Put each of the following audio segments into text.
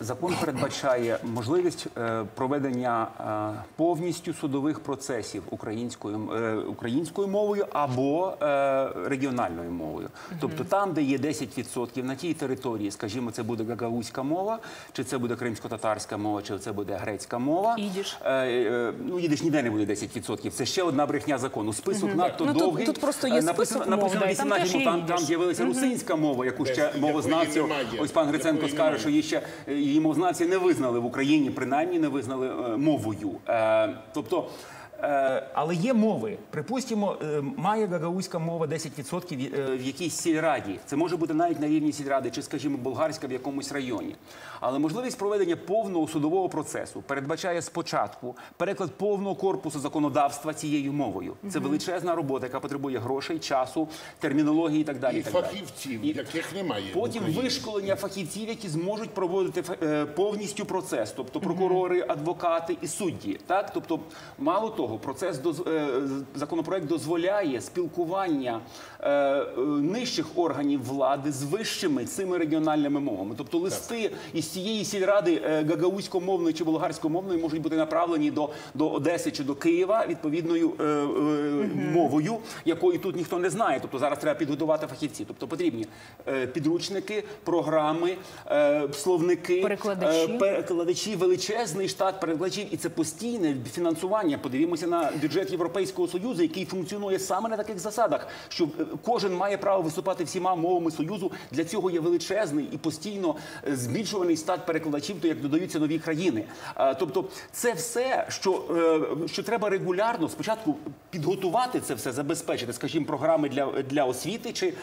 Закон передбачає можливість е, проведення е, повністю судових процесів українською, е, українською мовою або регіональною мовою. Тобто там, де є 10% на тій території, скажімо, це буде гагаузька мова, чи це буде кримсько-татарська мова, чи це буде грецька мова. Ідиш. Е, ну, їдиш ніде не буде 10%. Це ще одна брехня закону. Список надто Ну, тут- довгий. тут просто є написано, список мов, написано да, і там 18, там, там з'явилася русинська мова, яку ще мовознавців. Ось пан Гриценко скаже, що її ще її мовознавці не визнали в Україні, принаймні не визнали е, мовою. Е, тобто. Е, Але є мови. Припустимо, е, має гагаузька мова 10% в- е, якійсь сільраді. Це може бути навіть на рівні сільради, чи, скажімо, болгарська в якомусь районі. Але можливість проведення повного судового процесу передбачає спочатку переклад повного корпусу законодавства цією мовою. Це величезна робота, яка потребує грошей, часу, термінології і так далі. І так фахівців, яких немає. Потім вишколення фахівців, які зможуть проводити повністю процес, тобто прокурори, адвокати і судді. Так, тобто, мало того, процес доз- е, з- законопроект дозволяє спілкування е, нижчих органів влади з вищими цими регіональними мовами. Тобто листи із цієї сільради е, гагаузькомовної чи болгарськомовної можуть бути направлені до, до Одеси чи до Києва відповідною е, е, мовою, якої тут ніхто не знає. Тобто зараз треба підготувати фахівців. Тобто потрібні підручники, програми, е, словники, Перекладачі. перекладачі, величезний штат перекладачів, і це постійне фінансування. Подивімося на бюджет Європейського союзу, який функціонує саме на таких засадах, що е, кожен має право виступати всіма мовами союзу. Для цього є величезний і постійно е, збільшуваний штат перекладачів, то як додаються нові країни. Тобто, це все, що, е, що треба регулярно спочатку підготувати це все, забезпечити, скажімо, програми для, для освіти чи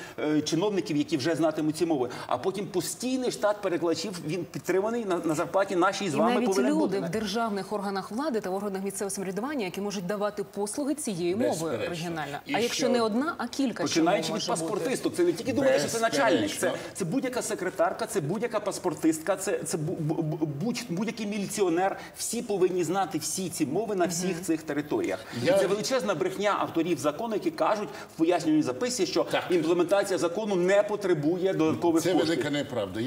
чиновників, які вже знатимуть ці мови. А потім постійний штат перекладачів він підтриманий на, на зарплаті нашій з І вами навіть повинен люди бути. в державних органах влади та в органах місцевого самоврядування, які можуть давати послуги цією мовою оригінально. А якщо не одна, а кілька Починаючи від паспортисток, це не тільки думати, що це начальник, це, це будь-яка секретарка, це будь-яка паспортистка, це, це бу- бу- бу- будь, будь-який міліціонер. Всі повинні знати всі ці мови на всіх цих територіях. І це величезна брехня авторів закону, які кажуть в пояснювальній записі, що імплементація закону не потребує додаткових Це велика неправда.